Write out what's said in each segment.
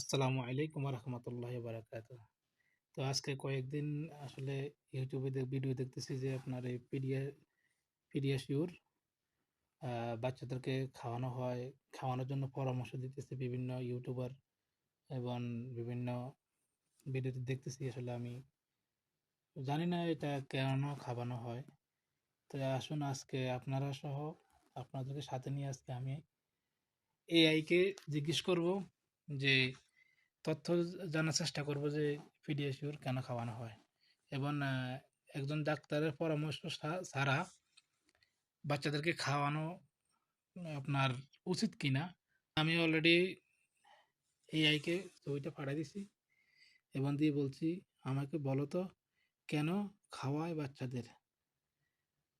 আসসালামু আলাইকুম রহমতুল্লাহ বারাকাত তো আজকে কয়েকদিন আসলে ইউটিউবে ভিডিও দেখতেছি যে আপনার এই পিডিয়া পিডিয়াশিওর বাচ্চাদেরকে খাওয়ানো হয়, খাওয়ানোর জন্য পরামর্শ দিতেছে বিভিন্ন ইউটিউবার এবং বিভিন্ন ভিডিওতে দেখতেছি আসলে আমি। জানি না এটা কেন খাওয়ানো হয়। তো আসুন আজকে আপনারা সহ আপনাদেরকে সাথে নিয়ে আজকে আমি এআইকে জিজ্ঞেস করব যে তথ্য জানার চেষ্টা করব যে পিডিয়াশিওর কেন খাওয়ানো হয়। এবং একজন ডাক্তারের পরামর্শ ছাড়া বাচ্চাদেরকে খাওয়ানো আপনার উচিত কিনা, আমি অলরেডি এআইকে ছবিটা পাঠিয়ে দিছি এবং দিয়ে বলছি, আমাকে বলো তো, কেন খাওয়ায় বাচ্চাদের?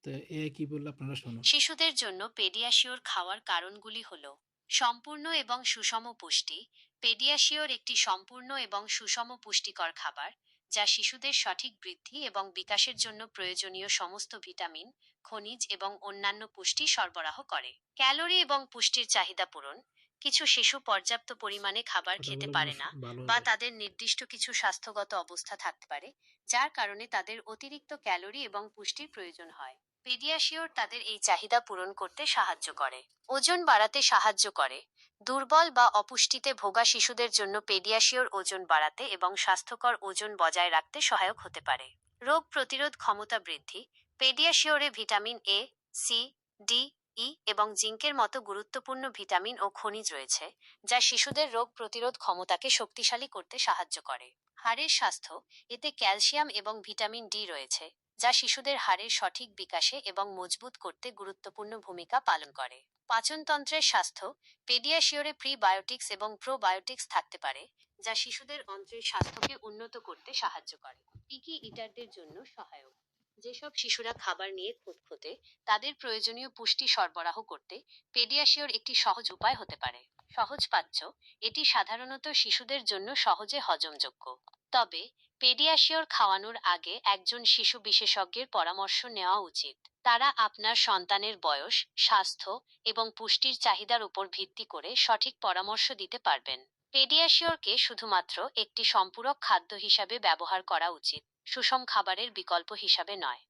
তো এআই কি বলল আপনারা শুনুন। শিশুদের জন্য পেডিয়াশিওর খাওয়ার কারণগুলি হল সম্পূর্ণ এবং সুষম পুষ্টি। পেডিয়াশিওর একটি সম্পূর্ণ এবং সুষম পুষ্টিকর খাবার যা শিশুদের সঠিক বৃদ্ধি এবং বিকাশের জন্য প্রয়োজনীয় সমস্ত ভিটামিন খনিজ এবং অন্যান্য পুষ্টি সরবরাহ করে। ক্যালোরি এবং পুষ্টির চাহিদা পূরণ। কিছু শিশু পর্যাপ্ত পরিমাণে খাবার খেতে পারে না বা তাদের নির্দিষ্ট কিছু স্বাস্থ্যগত অবস্থা থাকতে পারে যার কারণে তাদের অতিরিক্ত ক্যালোরি এবং পুষ্টির প্রয়োজন হয়। পেডিয়াশিওর তাদের এই চাহিদা পূরণ করতে সাহায্য করে। ওজন বাড়াতে সাহায্য করে। দুর্বল বা অপুষ্টিতে ভোগা শিশুদের জন্য পেডিয়াশিওর ওজন বাড়াতে এবং স্বাস্থ্যকর ওজন বজায় রাখতে সহায়ক হতে পারে। রোগ প্রতিরোধ ক্ষমতা বৃদ্ধি। পেডিয়াশিওরে vitamin A C D E এবং জিঙ্কের মতো গুরুত্বপূর্ণ ভিটামিন ও খনিজ রয়েছে, যা শিশুদের রোগ প্রতিরোধ ক্ষমতাকে শক্তিশালী করতে সাহায্য করে। হাড়ের স্বাস্থ্য, এতে ক্যালসিয়াম এবং ভিটামিন ডি রয়েছে, যা শিশুদের হাড়ের সঠিক বিকাশে এবং মজবুত করতে গুরুত্বপূর্ণ ভূমিকা পালন করে। পাচনতন্ত্রের স্বাস্থ্য, পেডিয়াশিওরে প্রিবায়োটিক্স এবং প্রোবায়োটিক্স থাকতে পারে, যা শিশুদের অন্ত্রের স্বাস্থ্যকে উন্নত করতে সাহায্য করে। পিকি ইটারদের জন্য সহায়ক? যেসব শিশুরা খাবার নিয়ে খুঁতখুঁতে তাদের প্রয়োজনীয় পুষ্টি সরবরাহ করতে পেডিয়াশিওর একটি সহজ উপায় হতে পারে। সহজ সহজপাচ্য এটি সাধারণত শিশুদের জন্য সহজে হজমযোগ্য। তবে পেডিয়াশিওর খাওয়ানোর আগে একজন শিশু বিশেষজ্ঞের পরামর্শ নেওয়া উচিত। তারা আপনার সন্তানের বয়স, স্বাস্থ্য এবং পুষ্টির চাহিদার উপর ভিত্তি করে সঠিক পরামর্শ দিতে পারবেন। পেডিয়াশিওরকে শুধুমাত্র একটি সম্পূরক খাদ্য হিসাবে ব্যবহার করা উচিত। সুষম খাবারের বিকল্প হিসাবে নয়।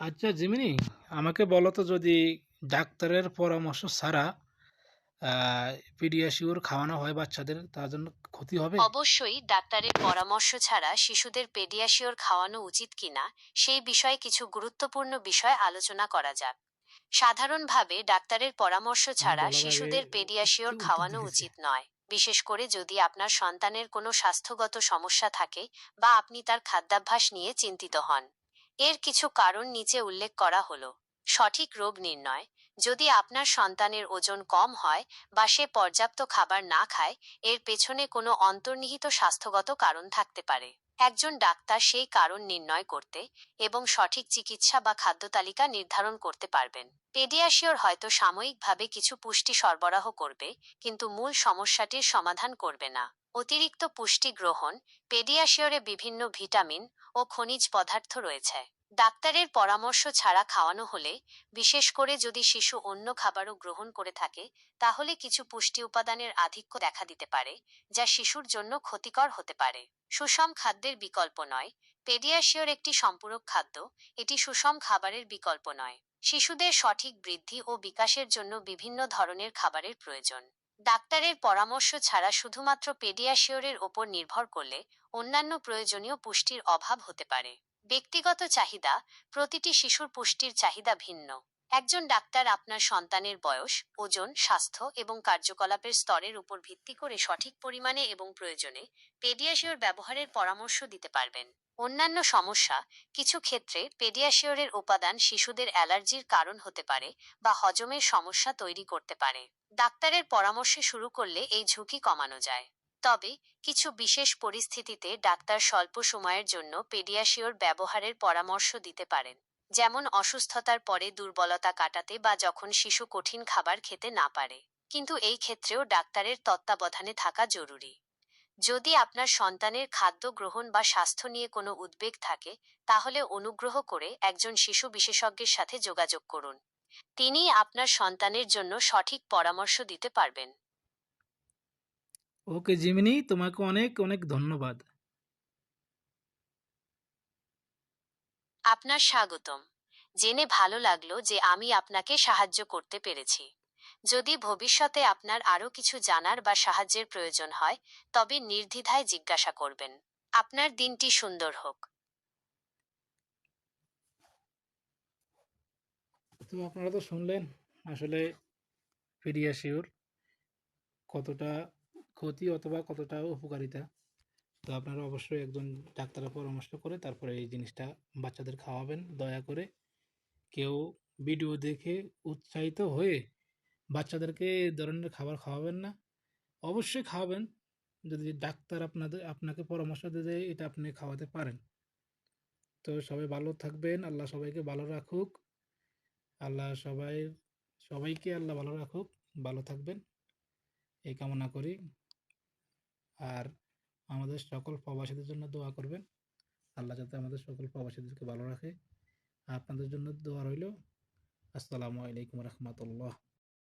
আচ্ছা জিমিনি আমাকে বলো তো যদি ডাক্তারের পরামর্শ ছাড়া পিডিয়াশিওর খাওয়ানো হয় বাচ্চাদের তার জন্য ক্ষতি হবে? অবশ্যই ডাক্তারের পরামর্শ ছাড়া শিশুদের পেডিয়াশিওর খাওয়ানো উচিত কিনা সেই বিষয়ে কিছু গুরুত্বপূর্ণ বিষয় আলোচনা করা যাক। সাধারণভাবে ডাক্তারের পরামর্শ ছাড়া শিশুদের পেডিয়াশিওর খাওয়ানো উচিত নয়। বিশেষ করে যদি আপনার সন্তানের কোনো স্বাস্থ্যগত সমস্যা থাকে বা আপনি তার খাদ্যাভ্যাস নিয়ে চিন্তিত হন। এর কিছু কারণ নিচে উল্লেখ করা হলো। সঠিক রোগ নির্ণয়, যদি আপনার সন্তানের ওজন কম হয় বা সে পর্যাপ্ত খাবার না খায়, এর পেছনে কোনো অন্তর্নিহিত স্বাস্থ্যগত কারণ থাকতে পারে। একজন ডাক্তার সেই কারণ নির্ণয় করতে এবং সঠিক চিকিৎসা বা খাদ্য তালিকা নির্ধারণ করতে পারবেন। পেডিয়াশিওর হয়তো সাময়িকভাবে কিছু পুষ্টি সরবরাহ করবে, কিন্তু মূল সমস্যাটির সমাধান করবে না। অতিরিক্ত পুষ্টি গ্রহণ, পেডিয়াশিওরে বিভিন্ন ভিটামিন ও খনিজ পদার্থ রয়েছে। ডাক্তারের পরামর্শ ছাড়া খাওয়ানো হলে, বিশেষ করে যদি শিশু অন্য খাবারও গ্রহণ করে থাকে, তাহলে কিছু পুষ্টি উপাদানের আধিক্য দেখা দিতে পারে, যা শিশুর জন্য ক্ষতিকর হতে পারে। সুষম খাদ্যের বিকল্প নয়। পেডিয়াশিওর একটি সম্পূরক খাদ্য, এটি সুষম খাবারের বিকল্প নয়। শিশুদের সঠিক বৃদ্ধি ও বিকাশের জন্য বিভিন্ন ধরনের খাবারের প্রয়োজন। ডাক্তারের পরামর্শ ছাড়া শুধুমাত্র পেডিয়াশিওরের ওপর নির্ভর করলে অন্যান্য প্রয়োজনীয় পুষ্টির অভাব হতে পারে। ব্যক্তিগত চাহিদা প্রতিটি শিশুর পুষ্টির চাহিদা ভিন্ন। একজন ডাক্তার আপনার সন্তানের বয়স, ওজন, স্বাস্থ্য এবং কার্যকলাপের স্তরের উপর ভিত্তি করে সঠিক পরিমাণে এবং প্রয়োজনে পেডিয়াশিওর ব্যবহারের পরামর্শ দিতে পারবেন। অন্যান্য সমস্যা, কিছু ক্ষেত্রে পেডিয়াশিওরের উপাদান শিশুদের অ্যালার্জির কারণ হতে পারে বা হজমের সমস্যা তৈরি করতে পারে। ডাক্তারের পরামর্শে শুরু করলে এই ঝুঁকি কমানো যায়। তবে কিছু বিশেষ পরিস্থিতিতে ডাক্তার স্বল্প সময়ের জন্য পেডিয়াশিওর ব্যবহারের পরামর্শ দিতে পারেন, যেমন অসুস্থতার পরে দুর্বলতা কাটাতে বা যখন শিশু কঠিন খাবার খেতে না পারে। কিন্তু এই ক্ষেত্রেও ডাক্তারের তত্ত্বাবধানে থাকা জরুরি। যদি আপনার সন্তানের খাদ্য গ্রহণ বা স্বাস্থ্য নিয়ে কোনো উদ্বেগ থাকে, তাহলে অনুগ্রহ করে একজন শিশু বিশেষজ্ঞের সাথে যোগাযোগ করুন। তিনি আপনার সন্তানের জন্য সঠিক পরামর্শ দিতে পারবেন। ওকে জিমিনি তোমাকে অনেক অনেক ধন্যবাদ। আপনার স্বাগতম। জেনে ভালো লাগল যে আমি আপনাকে সাহায্য করতে পেরেছি। যদি ভবিষ্যতে আপনার আরও কিছু জানার বা সাহায্যের প্রয়োজন হয় তবে নির্দ্বিধায় জিজ্ঞাসা করবেন। আপনার দিনটি সুন্দর হোক। তো আপনারা তো শুনলেন আসলে পিডিয়াশিওর কতটা ক্ষতি অথবা কতটা উপকারিতা, তো আপনারা অবশ্যই একজন ডাক্তারের পরামর্শ করে তারপরে এই জিনিসটা বাচ্চাদের খাওয়াবেন। দয়া করে কেউ ভিডিও দেখে উৎসাহিত হয়ে বাচ্চাদেরকে এ ধরনের খাবার খাওয়াবেন না। অবশ্যই খাওয়াবেন, যদি ডাক্তার আপনাদের, আপনাকে পরামর্শ দেয়, এটা আপনি খাওয়াতে পারেন। তো সবাই ভালো থাকবেন, আল্লাহ সবাইকে ভালো রাখুক। আল্লাহ সবাই, সবাইকে আল্লাহ ভালো রাখুক, ভালো থাকবেন। এই কামনা করি। আর আমাদের সকল প্রবাসীদের জন্য দোয়া করবেন। আল্লাহ যাতে আমাদের সকল প্রবাসীদেরকে ভালো রাখে। আপনাদের জন্য দোয়া রইল। আসসালামু আলাইকুম রহমতুল্লাহ।